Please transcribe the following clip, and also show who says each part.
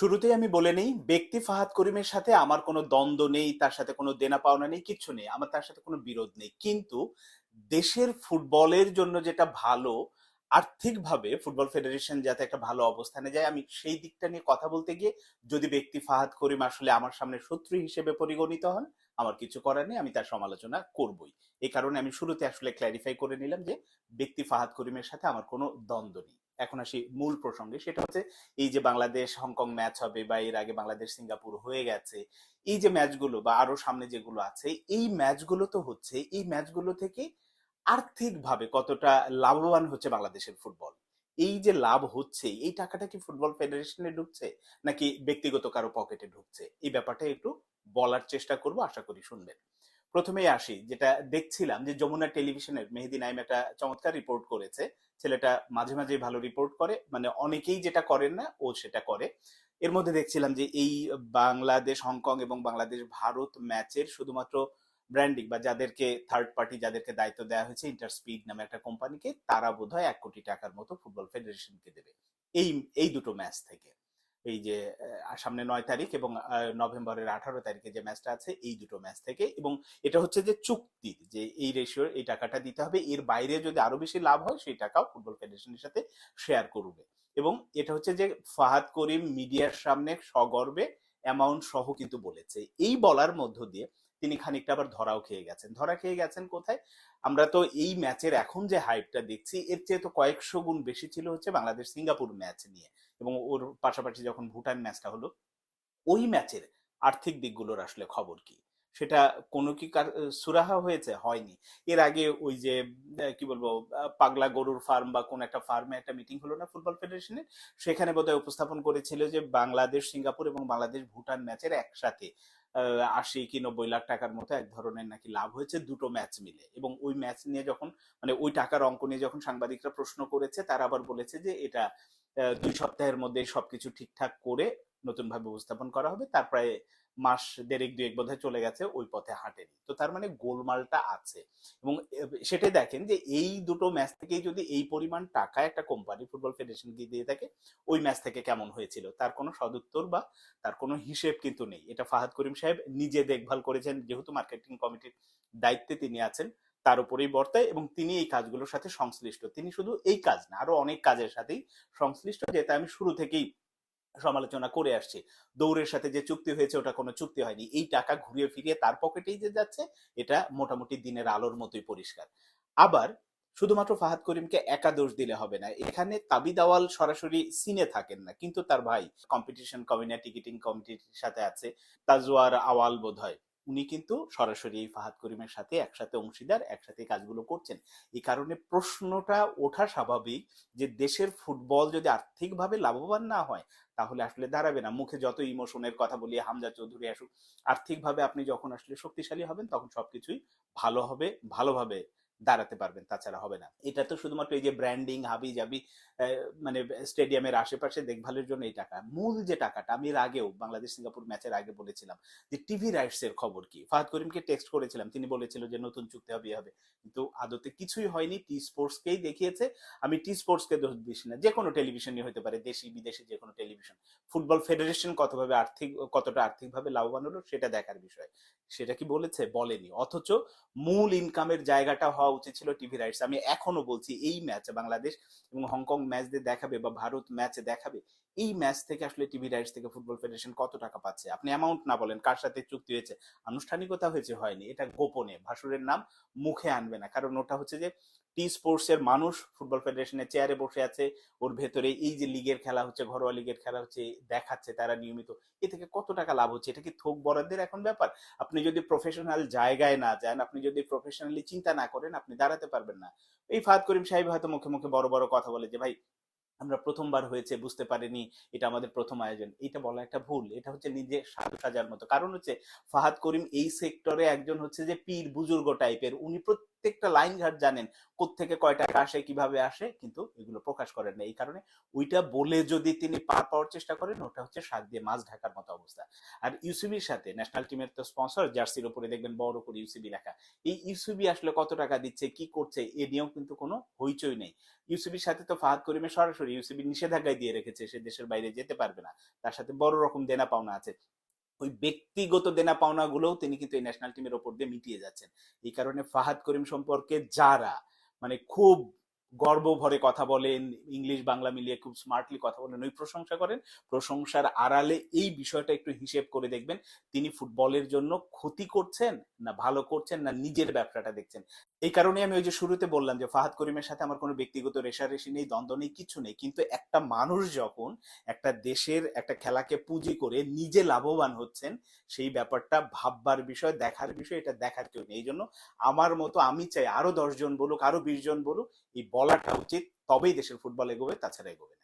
Speaker 1: শুরুতেই আমি বলে নেই, ব্যক্তি ফাহাদ করিমের সাথে আমার কোনো দ্বন্দ্ব নেই, তার সাথে কোনো দেনা পাওনা নেই, কিচ্ছু নেই, আমার তার সাথে কোনো বিরোধ নেই। কিন্তু দেশের ফুটবলের জন্য যেটা ভালো, আর্থিকভাবে ফুটবল ফেডারেশন যাতে একটা ভালো অবস্থানে যায়, আমি সেই দিকটা নিয়ে কথা বলতে গিয়ে, যদি ব্যক্তি ফাহাদ করিম আসলে আমার সামনে শত্রু হিসেবে পরিগণিত হন, আমার কিছু করার নেই, আমি তার সমালোচনা করবই। এই কারণে আমি শুরুতে আসলে ক্ল্যারিফাই করে নিলাম যে, ব্যক্তি ফাহাদ করিমের সাথে আমার কোনো দ্বন্দ্ব নেই। এখন আসি মূল প্রসঙ্গে, সেটা হচ্ছে এই যে বাংলাদেশ, হংকং ম্যাচ হবে বা এর আগে বাংলাদেশ, সিঙ্গাপুর হয়ে গেছে, এই যে ম্যাচগুলো বা আরও সামনে যেগুলো আছে, এই ম্যাচগুলো তো হচ্ছে, এই ম্যাচগুলো থেকে আর্থিকভাবে কতটা লাভবান হচ্ছে বাংলাদেশের ফুটবল এই যে লাভ হচ্ছে, এই টাকাটা কি ফুটবল ফেডারেশনে ঢুকছে, নাকি ব্যক্তিগত কারও পকেটে ঢুকছে? এই ব্যাপারটা একটু বলার চেষ্টা করব, আশা করি শুনবেন। প্রথমেই আসি, যেটা দেখছিলাম যে যমুনা টেলিভিশনের মেহেদি নাইম একটা চমৎকার রিপোর্ট করেছে। ছেলেটা মাঝে মাঝে ভালো রিপোর্ট করে মানে অনেকেই যেটা করেন না, ও সেটা করে। এর মধ্যে দেখছিলাম যে এই বাংলাদেশ, হংকং এবং বাংলাদেশ, ভারত ম্যাচের শুধুমাত্র ব্র্যান্ডিং বা যাদেরকে থার্ড পার্টি যাদেরকে দায়িত্ব দেওয়া হয়েছে ইন্টারস্পিড নামে একটা কোম্পানিকে তারা বোধহয় এক কোটি টাকার মতো ফুটবল ফেডারেশনকে দেবে। এই এই দুটো ম্যাচ থেকে। এই যে সামনে নয় তারিখ এবং নভেম্বরের আঠারো তারিখে যে ম্যাচটা আছে, এই দুটো ম্যাচ থেকে এবং এটা হচ্ছে যে চুক্তির যে এই রেশিওর এই টাকাটা দিতে হবে। এর বাইরে যদি আরও বেশি লাভ হয়, সেই টাকাও ফুটবল ফেডারেশনের সাথে শেয়ার করবে। এবং এটা হচ্ছে যে ফাহাদ করিম মিডিয়ার সামনে সগর্বে অ্যামাউন্ট সহ কিন্তু বলেছে। এই বলার মধ্য দিয়ে তিনি খানিকটা আবার ধরাও খেয়ে গেছেন। ধরা খেয়ে গেছেন কোথায়? আমরা তো এই ম্যাচের এখন যে হাইপটা দেখছি, এর চেয়ে তো কয়েকশো গুণ বেশি ছিল হচ্ছে বাংলাদেশ সিঙ্গাপুর ম্যাচ নিয়ে। এবং ওর পাশাপাশি যখন ভুটান ম্যাচটা হলো, ওই ম্যাচের আর্থিক দিকগুলোর আসলে খবর কি? সেটা কোনো কি সুরাহা হয়েছে? হয়নি। এর আগে ওই যে কি বলব পাগলা গরুর ফার্ম বা কোন একটা ফার্মে একটা মিটিং হলো না ফুটবল ফেডারেশনের? সেখানে বোধহয় উপস্থাপন করেছিল যে বাংলাদেশ, সিঙ্গাপুর এবং বাংলাদেশ, ভুটান ম্যাচের একসাথে আশি কি নব্বই লাখ টাকার মতো এক ধরনের নাকি লাভ হয়েছে দুটো ম্যাচ মিলে। এবং ওই ম্যাচ নিয়ে যখন মানে ওই টাকার অঙ্ক নিয়ে যখন সাংবাদিকরা প্রশ্ন করেছে, তারা আবার বলেছে যে এটা দুই সপ্তাহের মধ্যে সবকিছু ঠিকঠাক করে নতুন ভাবে উপস্থাপন করা হবে। তার প্রায় মাস দেড়েক, দুয়েক বোধহয় চলে গেছে ওই পথে হাঁটেনি। তো তার মানে গোলমালটা আছে। এবং সেটাই দেখেন যে এই দুটো ম্যাচ থেকেই যদি এই পরিমাণ টাকা একটা কোম্পানি, ফুটবল ফেডারেশন দিয়ে থাকে, ওই ম্যাচ থেকে কেমন হয়েছিল? তার কোনো সদুত্তর বা তার কোনো হিসেব কিন্তু নেই। এটা ফাহাদ করিম সাহেব নিজে দেখভাল করেছেন। যেহেতু মার্কেটিং কমিটির দায়িত্বে তিনি আছেন তার উপরেই বর্তায় এবং তিনি এই কাজগুলোর সাথে সংশ্লিষ্ট। তিনি শুধু এই কাজ না, আরও অনেক কাজের সাথেই সংশ্লিষ্ট, যেটা আমি শুরু থেকেই সমালোচনা করে আসছি। দৌড়ের সাথে যে চুক্তি হয়েছে, ওটা কোনো চুক্তি হয়নি। এই টাকা ঘুরিয়ে ফিরিয়ে তার পকেটেই যে যাচ্ছে, এটা মোটামুটি দিনের আলোর মতোই পরিষ্কার। আবার শুধুমাত্র ফাহাদ করিমকে একা দোষ দিলে হবে না, এখানে তাবিদ আওয়াল সরাসরি সিনে থাকেন না, কিন্তু তার ভাই কম্পিটিশন কমিটি টিকিটিং কমিটির সাথে আছে, তাজওয়ার আওয়াল বোধ হয় উনি কিন্তু সরাসরি এই ফাহাদ করিমের সাথে একসাথে অংশীদার, একসাথে কাজগুলো করছেন। এই কারণে প্রশ্নটা ওঠা স্বাভাবিক যে দেশের ফুটবল যদি আর্থিকভাবে লাভবান না হয়, তাহলে আসলে দাঁড়াবে না। মুখে যত ইমোশনের কথা বলি, হামজা চৌধুরী আসুক, আর্থিকভাবে আপনি যখন আসলে শক্তিশালী হবেন, তখন সবকিছুই ভালো হবে, ভালোভাবে দাঁড়াতে পারবেন, তাছাড়া হবে না। এটা তো শুধুমাত্র এই যে ব্র্যান্ডিং হাবি জাবি মানে স্টেডিয়ামের আশেপাশে দেখভালের জন্য এই টাকা। মূল যে টাকাটা, আমি এর আগেও বাংলাদেশ সিঙ্গাপুর ম্যাচের আগে বলেছিলাম যে টিভি রাইটস এর খবর কি? ফাহাদ করিমকে টেক্সট করেছিলাম, তিনি বলেছিল যে নতুন চুক্তি হবে হবে। কিন্তু আদতে কিছুই হয়নি টি স্পোর্টসকেই দেখিয়েছে। আমি টি স্পোর্টসকে দোষ দিচ্ছি না যে কোনো টেলিভিশনই হতে পারে, দেশি, বিদেশি যে কোনো টেলিভিশন ফুটবল ফেডারেশন কতভাবে আর্থিক, কতটা আর্থিকভাবে লাভবান হলো, সেটা দেখার বিষয়। সেটা কি বলেছে? বলেনি। অথচ মূল ইনকামের জায়গাটা হওয়া উচিত ছিল টিভি রাইটস। আমি এখনও বলছি, এই ম্যাচ বাংলাদেশ এবং হংকং ম্যাচ দিয়ে দেখাবে বা ভারত ম্যাচ দেখাবে, এই ম্যাচ থেকে আসলে টিভি রাইটস থেকে ফুটবল ফেডারেশন কত টাকা পাচ্ছে? আপনি অ্যামাউন্ট না বলেন কার সাথে চুক্তি হয়েছে। আনুষ্ঠানিকতা হয়েছে, হয়নি। এটা গোপনে, ভাসুরের নাম মুখে আনবে না। কারণ ওটা হচ্ছে যে টি স্পোর্টস এর মানুষ ফুটবল ফেডারেশনের চেয়ারে বসে আছে। ওর ভেতরে এই যে লিগের খেলা হচ্ছে, ঘরোয়া লিগের খেলা হচ্ছে, দেখাচ্ছে তারা নিয়মিত। এ থেকে কত টাকা লাভ হচ্ছে? এটা কি থোক বরাদ্দের এখন ব্যাপার? আপনি যদি প্রফেশনাল জায়গায় না যান, আপনি যদি প্রফেশনালি চিন্তা না করেন, আপনি দাঁড়াতে পারবেন না। এই ফাহাদ করিম সাহেব হয়তো মুখে মুখে বড় বড় কথা বলে যে, ভাই, আমরা প্রথমবার হয়েছে, বুঝতে পারিনি, এটা আমাদের প্রথম আয়োজন। এটা বলা একটা ভুল। এটা হচ্ছে নিজে সাজু সাজার মতো। কারণ হচ্ছে ফাহাদ করিম এই সেক্টরে একজন হচ্ছে যে পীর বুজুর্গ টাইপের উনি প্রত্যেকটা লাইন ঘাট জানেন কোত্থেকে কয় টাকা আসে, কীভাবে আসে, কিন্তু এগুলো প্রকাশ করেন না। এই কারণে ওইটা বলে যদি তিনি পার পাওয়ার চেষ্টা করেন, ওটা হচ্ছে শাক দিয়ে মাছ ঢাকার মতো অবস্থা। আর ইউসিবির সাথে ন্যাশনাল টিমের তো স্পন্সর জার্সির উপরে দেখবেন বড় করে ইউসিবি লেখা। এই ইউসিবি আসলে কত টাকা দিচ্ছে, কি করছে, এ নিয়েও কিন্তু কোনো হইচই নেই। ইউসিবির সাথে তো ফাহাদ করিমের সরাসরি ইউসিবি নিষেধাজ্ঞায় দিয়ে রেখেছে, সে দেশের বাইরে যেতে পারবে না। তার সাথে বড় রকম দেনা পাওনা আছে। ওই ব্যক্তিগত দেনা পাওনাগুলোও তিনি কিন্তু এই ন্যাশনাল টিমের ওপর দিয়ে মিটিয়ে যাচ্ছেন। এই কারণে ফাহাদ করিম সম্পর্কে যারা মানে খুব গর্ব ভরে কথা বলেন, ইংলিশ, বাংলা মিলিয়ে খুব স্মার্টলি কথা বলেন, ওই প্রশংসা করেন। প্রশংসার আড়ালে এই বিষয়টা একটু হিসেব করে দেখবেন, তিনি ফুটবলের জন্য ক্ষতি করছেন না ভালো করছেন না নিজের ব্যবসাটা দেখছেন। এই কারণে আমি ওই যে শুরুতে বললাম যে ফাহাদ করিমের সাথে আমার কোনো ব্যক্তিগত রেশারেশি নেই, দ্বন্দ্ব নেই, কিছু নেই। কিন্তু একটা মানুষ যখন একটা দেশের একটা খেলাকে পুঁজি করে নিজে লাভবান হচ্ছেন, সেই ব্যাপারটা ভাববার বিষয়, দেখার বিষয়, এটা দেখার কেউ নেই। এই জন্য আমার মতো আমি চাই আরও দশজন বলুক, আরও বিশ জন বলুক, এই বলাটা উচিত তবেই দেশের ফুটবল এগোবে তাছাড়া এগোবে।